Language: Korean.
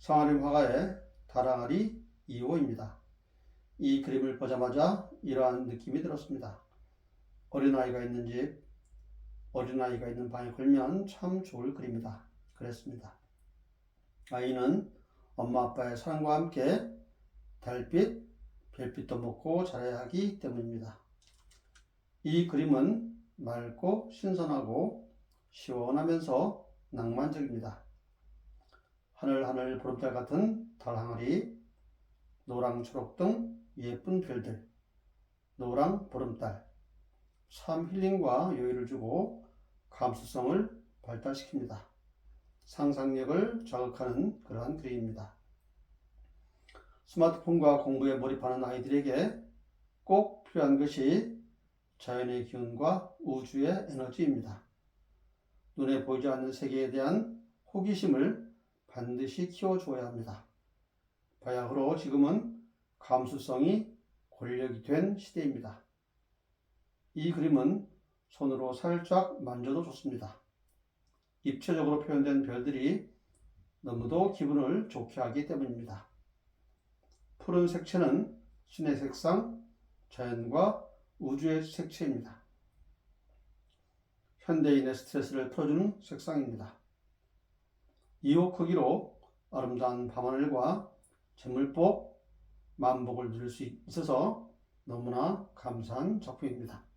성아림 화가의 다랑아리 2호입니다. 이 그림을 보자마자 이러한 느낌이 들었습니다. 어린아이가 있는 집, 어린아이가 있는 방에 걸면 참 좋을 그림이다. 그랬습니다. 아이는 엄마 아빠의 사랑과 함께 달빛, 별빛도 먹고 자라야 하기 때문입니다. 이 그림은 맑고 신선하고 시원하면서 낭만적입니다. 하늘 하늘 보름달 같은 달 항아리, 노랑 초록 등 예쁜 별들, 노랑 보름달, 참 힐링과 여유를 주고 감수성을 발달시킵니다. 상상력을 자극하는 그러한 그림입니다. 스마트폰과 공부에 몰입하는 아이들에게 꼭 필요한 것이 자연의 기운과 우주의 에너지입니다. 눈에 보이지 않는 세계에 대한 호기심을 반드시 키워주어야 합니다. 바야흐로 지금은 감수성이 권력이 된 시대입니다. 이 그림은 손으로 살짝 만져도 좋습니다. 입체적으로 표현된 별들이 너무도 기분을 좋게 하기 때문입니다. 푸른 색채는 신의 색상, 자연과 우주의 색채입니다. 현대인의 스트레스를 풀어주는 색상입니다. 2호 크기로 아름다운 밤하늘과 재물복, 만복을 누릴 수 있어서 너무나 감사한 작품입니다.